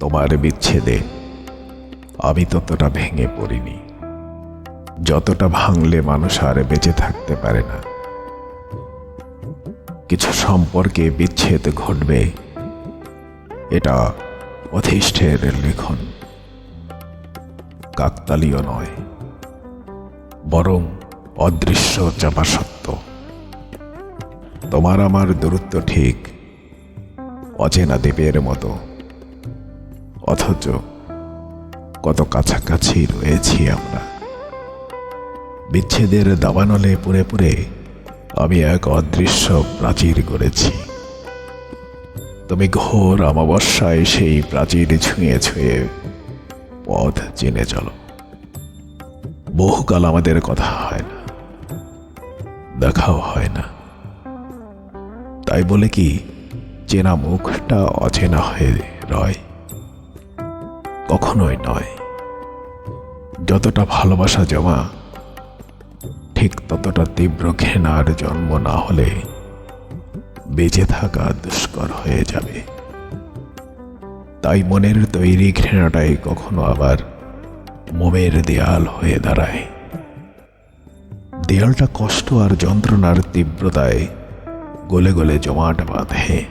তোমার বিচ্ছেদে। আমি ততটা ভেঙে পড়িনি। যতটা ভাঙলে মানুষ আর বেঁচে থাকতে পারে না। কিছু সম্পর্কে বিচ্ছেদ ঘটবে। এটা অধিষ্ঠের লিখন। কাকতালীয় নয়। বরং অদৃশ্য চাপা সত্য। তোমার আমার দূরত্ব ঠিক। অচেনা দ্বীপের মতো। অথচ কত কাছাকাছি রয়েছি আমরা। বিচ্ছেদের দাবানলে পুরে পুরে আমি এক অদৃশ্য প্রাচীর করেছি তুমি ঘোর অমাবস্যায় সেই প্রাচীর ছুঁয়ে ছুঁয়ে পথ চিনে চলো। বহুকাল আমাদের কথা হয় না, দেখাও হয় না। তাই বলে কি, চেনা মুখটা অচেনা হয়ে রয়? কখনোই নয়। যতটা ভালোবাসা জমা, ঠিক ততটা তীব্র ঘৃণার জন্ম না হলে বেঁচে থাকা দুষ্কর হয়ে যাবে। তাই মনের তৈরি ঘৃণাটাই কখনো আবার মোমের দেয়াল হয়ে দাঁড়ায়। দেয়ালটা কষ্ট আর যন্ত্রণার তীব্রতায় গলে গলে জমাট বাঁধে।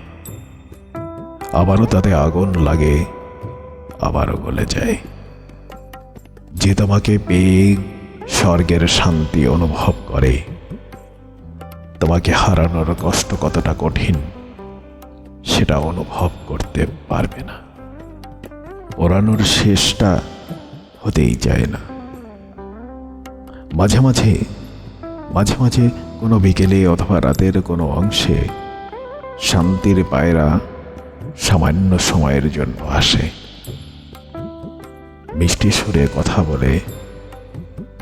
আবারও তাতে আগুন লাগে আবারও গলে যায়, যে তোমাকে পেয়ে স্বর্গের শান্তি অনুভব করে, তোমাকে হারানোর কষ্ট কতটা কঠিন, সেটা অনুভব করতে পারবে না। ওড়ানোর শেষটা হতেই চায় না। মাঝে মাঝে মাঝে মাঝে কোনো বিকেলে অথবা রাতের কোনো অংশে শান্তির পায়রা সামান্য সময়ের জন্য আসে। মিষ্টি সুরে কথা বলে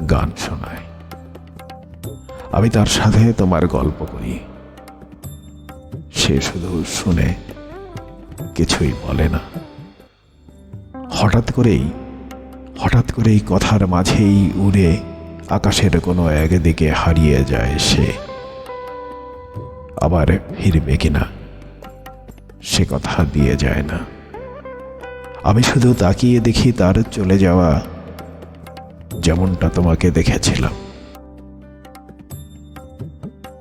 গান শোনায়। আমি তার সাথে তোমার গল্প করি। সে শুধু শুনে কিছুই বলে না। হঠাৎ করেই হঠাৎ করেই কথার মাঝেই উড়ে আকাশের কোনো একদিকে হারিয়ে যায় সে। আবার ফিরবে কিনা, সে কথা দিয়ে যায় না। আমি শুধু তাকিয়ে দেখি তার চলে যাওয়া যেমনটা তোমাকে দেখেছিলাম।